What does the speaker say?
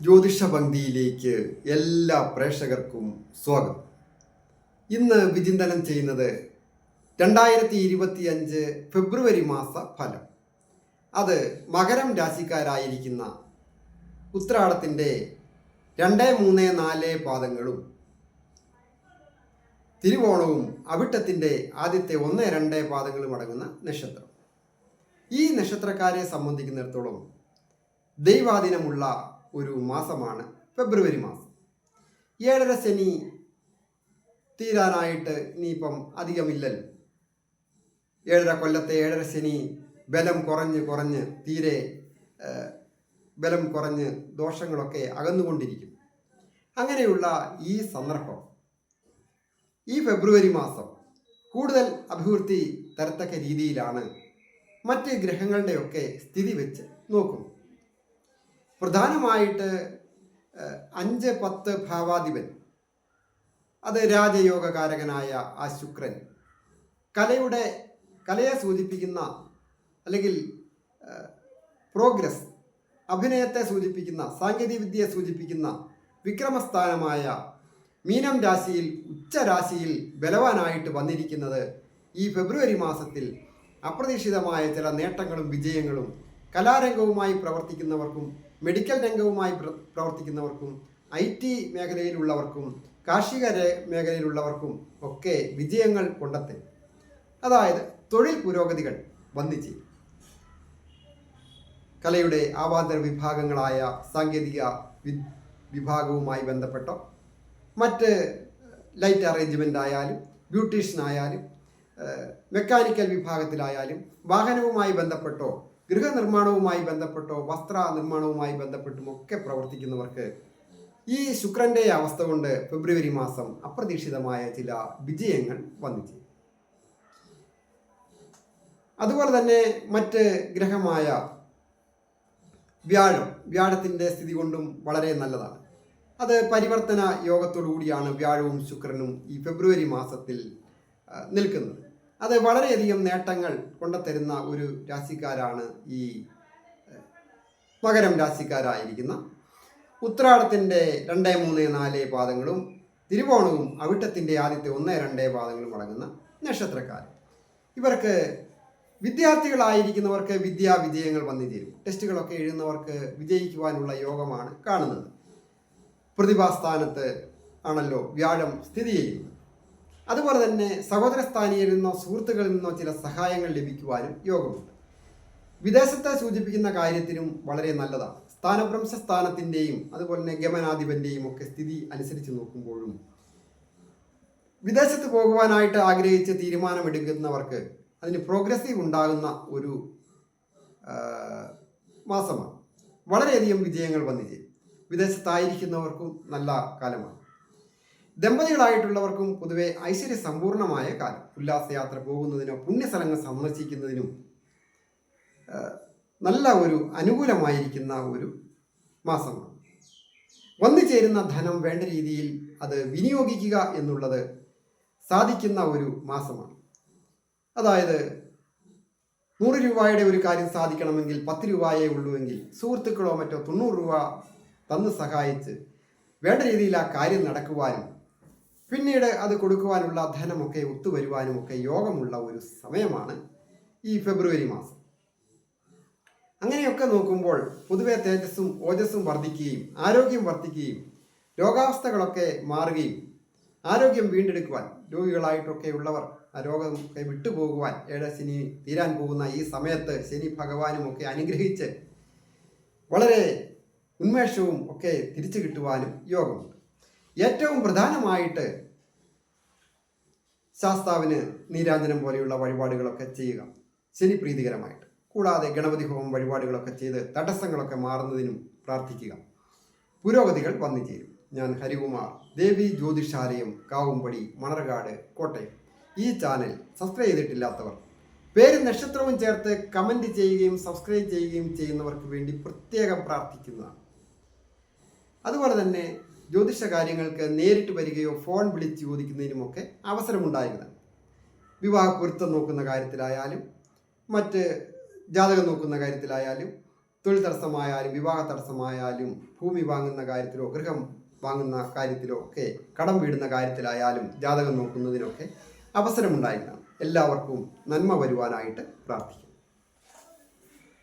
ജ്യോതിഷ പങ്ക്തിയിലേക്ക് എല്ലാ പ്രേക്ഷകർക്കും സ്വാഗതം. ഇന്ന് വിചിന്തനം ചെയ്യുന്നത് രണ്ടായിരത്തി ഇരുപത്തി അഞ്ച് ഫെബ്രുവരി മാസ ഫലം. അത് മകരം രാശിക്കാരായിരിക്കുന്ന ഉത്രാടത്തിന്റെ രണ്ട് മൂന്ന് നാല് പാദങ്ങളും തിരുവോണവും അവിട്ടത്തിന്റെ ആദ്യത്തെ ഒന്ന് രണ്ട് പാദങ്ങളും അടങ്ങുന്ന നക്ഷത്രം. ഈ നക്ഷത്രക്കാരെ സംബന്ധിക്കുന്നിടത്തോളം ദൈവാധീനമുള്ള ഒരു മാസമാണ്. ഫെബ്രുവരി മാസം. ഏഴര ശനി തീരാനായിട്ട് ഇനിയിപ്പം അധികമില്ലല്ലോ. ഏഴര കൊല്ലത്തെ ഏഴര ശനി ബലം കുറഞ്ഞ് കുറഞ്ഞ് തീരെ ബലം കുറഞ്ഞ് ദോഷങ്ങളൊക്കെ അകന്നുകൊണ്ടിരിക്കും. അങ്ങനെയുള്ള ഈ സന്ദർഭം ഈ ഫെബ്രുവരി മാസം കൂടുതൽ അഭിവൃദ്ധി തരത്തക്ക രീതിയിലാണ് മറ്റ് ഗ്രഹങ്ങളുടെയൊക്കെ സ്ഥിതി വെച്ച് നോക്കും പ്രധാനമായിട്ട് അഞ്ച് പത്ത് ഭാവാധിപൻ. അത് രാജയോഗകാരകനായ ആ ശുക്രൻ. കലയുടെ കലയെ സൂചിപ്പിക്കുന്ന അല്ലെങ്കിൽ പ്രോഗ്രസ് അഭിനയത്തെ സൂചിപ്പിക്കുന്ന സാങ്കേതികവിദ്യയെ സൂചിപ്പിക്കുന്ന വിക്രമസ്ഥാനമായ മീനം രാശിയിൽ ഉച്ചരാശിയിൽ ബലവാനായിട്ട് വന്നിരിക്കുന്നത് ഈ ഫെബ്രുവരി മാസത്തിൽ അപ്രതീക്ഷിതമായ ചില നേട്ടങ്ങളും വിജയങ്ങളും കലാരംഗവുമായി പ്രവർത്തിക്കുന്നവർക്കും മെഡിക്കൽ രംഗവുമായി പ്രവർത്തിക്കുന്നവർക്കും ഐ ടി മേഖലയിലുള്ളവർക്കും കാർഷിക മേഖലയിലുള്ളവർക്കും ഒക്കെ വിജയങ്ങൾ കൊണ്ടെത്തും അതായത് തൊഴിൽ പുരോഗതികൾ വന്നിച്ച് കലയുടെ ആവാന്തര വിഭാഗങ്ങളായ സാങ്കേതിക വിഭാഗവുമായി ബന്ധപ്പെട്ടോ മറ്റ് ലൈറ്റ് അറേഞ്ച്മെന്റ് ആയാലും ബ്യൂട്ടീഷ്യൻ ആയാലും മെക്കാനിക്കൽ വിഭാഗത്തിലായാലും വാഹനവുമായി ബന്ധപ്പെട്ടോ ഗൃഹനിർമ്മാണവുമായി ബന്ധപ്പെട്ടോ വസ്ത്ര നിർമ്മാണവുമായി ബന്ധപ്പെട്ടും ഒക്കെ പ്രവർത്തിക്കുന്നവർക്ക് ഈ ശുക്രന്റെ അവസ്ഥ കൊണ്ട് ഫെബ്രുവരി മാസം അപ്രതീക്ഷിതമായ ചില വിജയങ്ങൾ വന്നിച്ചു അതുപോലെ തന്നെ മറ്റ് ഗ്രഹമായ വ്യാഴം വ്യാഴത്തിന്റെ സ്ഥിതി കൊണ്ടും വളരെ നല്ലതാണ്. അത് പരിവർത്തന യോഗത്തോടു കൂടിയാണ് വ്യാഴവും ശുക്രനും ഈ ഫെബ്രുവരി മാസത്തിൽ നിൽക്കുന്നത്. അത് വളരെയധികം നേട്ടങ്ങൾ കൊണ്ടുത്തരുന്ന ഒരു രാശിക്കാരാണ് ഈ മകരം രാശിക്കാരായിരിക്കുന്ന. ഉത്രാടത്തിന്റെ രണ്ട് മൂന്ന് നാല് പാദങ്ങളും തിരുവോണവും അവിട്ടത്തിന്റെ ആദ്യത്തെ ഒന്ന് രണ്ട് പാദങ്ങളും അടങ്ങുന്ന നക്ഷത്രക്കാർ ഇവർക്ക് വിദ്യാർത്ഥികളായിരിക്കുന്നവർക്ക് വിദ്യാ വിജയങ്ങൾ വന്നു തീരും ടെസ്റ്റുകളൊക്കെ എഴുതുന്നവർക്ക് വിജയിക്കുവാനുള്ള യോഗമാണ് കാണുന്നത്. പ്രതിഭാസ്ഥാനത്ത് ആണല്ലോ വ്യാഴം സ്ഥിതി ചെയ്യുന്നത്. അതുപോലെ തന്നെ സഹോദര സ്ഥാനീയരിൽ നിന്നോ സുഹൃത്തുക്കളിൽ നിന്നോ ചില സഹായങ്ങൾ ലഭിക്കുവാനും യോഗമുണ്ട്. വിദേശത്തെ സൂചിപ്പിക്കുന്ന കാര്യത്തിനും വളരെ നല്ലതാണ്. സ്ഥാനഭ്രംശ സ്ഥാനത്തിന്റെയും അതുപോലെ തന്നെ ഗമനാധിപന്റെയും ഒക്കെ സ്ഥിതി അനുസരിച്ച് നോക്കുമ്പോഴും വിദേശത്ത് പോകുവാനായിട്ട് ആഗ്രഹിച്ച് തീരുമാനമെടുക്കുന്നവർക്ക് അതിന് പ്രോഗ്രസീവ് ഉണ്ടാകുന്ന ഒരു മാസമാണ്. വളരെയധികം വിജയങ്ങൾ വന്നു ചേരും. വിദേശത്തായിരിക്കുന്നവർക്കും നല്ല കാലമാണ്. ദമ്പതികളായിട്ടുള്ളവർക്കും പൊതുവെ ഐശ്വര്യ സമ്പൂർണമായ കാലം. ഉല്ലാസയാത്ര പോകുന്നതിനോ പുണ്യസ്ഥലങ്ങൾ സന്ദർശിക്കുന്നതിനും നല്ല ഒരു അനുകൂലമായിരിക്കുന്ന ഒരു മാസമാണ്. വന്നു ചേരുന്ന ധനം വേണ്ട രീതിയിൽ അത് വിനിയോഗിക്കുക എന്നുള്ളത് സാധിക്കുന്ന ഒരു മാസമാണ്. അതായത് നൂറ് രൂപയുടെ ഒരു കാര്യം സാധിക്കണമെങ്കിൽ പത്ത് രൂപയേ ഉള്ളൂവെങ്കിൽ സുഹൃത്തുക്കളോ മറ്റോ തൊണ്ണൂറ് രൂപ തന്ന് സഹായിച്ച് വേണ്ട രീതിയിൽ ആ കാര്യം നടക്കുവാനും പിന്നീട് അത് കൊടുക്കുവാനുള്ള ധനമൊക്കെ ഒത്തുവരുവാനും ഒക്കെ യോഗമുള്ള ഒരു സമയമാണ് ഈ ഫെബ്രുവരി മാസം. അങ്ങനെയൊക്കെ നോക്കുമ്പോൾ പൊതുവെ തേജസ്സും ഓജസ്സും വർദ്ധിക്കുകയും ആരോഗ്യം വർദ്ധിക്കുകയും രോഗാവസ്ഥകളൊക്കെ മാറുകയും ആരോഗ്യം വീണ്ടെടുക്കുവാൻ രോഗികളായിട്ടൊക്കെ ഉള്ളവർ ആ രോഗമൊക്കെ വിട്ടുപോകുവാൻ ഏഴ് ശനി തീരാൻ പോകുന്ന ഈ സമയത്ത് ശനി ഭഗവാനുമൊക്കെ അനുഗ്രഹിച്ച് വളരെ ഉന്മേഷവും ഒക്കെ തിരിച്ചു കിട്ടുവാനും യോഗമുണ്ട്. ഏറ്റവും പ്രധാനമായിട്ട് ശാസ്താവിന് നീരാഞ്ജനം പോലെയുള്ള വഴിപാടുകളൊക്കെ ചെയ്യുക. ശനി പ്രീതികരമായിട്ട്. കൂടാതെ ഗണപതി ഹോമം വഴിപാടുകളൊക്കെ ചെയ്ത് തടസ്സങ്ങളൊക്കെ മാറുന്നതിനും പ്രാർത്ഥിക്കുക. പുരോഗതികൾ വന്നു ചേരും. ഞാൻ ഹരികുമാർ ദേവി ജ്യോതിഷാലയം കാവുംപടി മണർകാട് കോട്ടയം. ഈ ചാനൽ സബ്സ്ക്രൈബ് ചെയ്തിട്ടില്ലാത്തവർ പേര് നക്ഷത്രവും ചേർത്ത് കമന്റ് ചെയ്യുകയും സബ്സ്ക്രൈബ് ചെയ്യുകയും ചെയ്യുന്നവർക്ക് വേണ്ടി പ്രത്യേകം പ്രാർത്ഥിക്കുന്നതാണ്. അതുപോലെ തന്നെ ജ്യോതിഷ കാര്യങ്ങൾക്ക് നേരിട്ട് വരികയോ ഫോൺ വിളിച്ച് ചോദിക്കുന്നതിനുമൊക്കെ അവസരമുണ്ടായിരുന്നതാണ് വിവാഹ പൊരുത്തം നോക്കുന്ന കാര്യത്തിലായാലും മറ്റ് ജാതകം നോക്കുന്ന കാര്യത്തിലായാലും തൊഴിൽ തടസ്സമായാലും വിവാഹ തടസ്സമായാലും ഭൂമി വാങ്ങുന്ന കാര്യത്തിലോ ഗൃഹം വാങ്ങുന്ന കാര്യത്തിലോ ഒക്കെ കടം വീടുന്ന കാര്യത്തിലായാലും ജാതകം നോക്കുന്നതിനൊക്കെ അവസരമുണ്ടായിരിക്കണം എല്ലാവർക്കും നന്മ വരുവാനായിട്ട് പ്രാർത്ഥിക്കും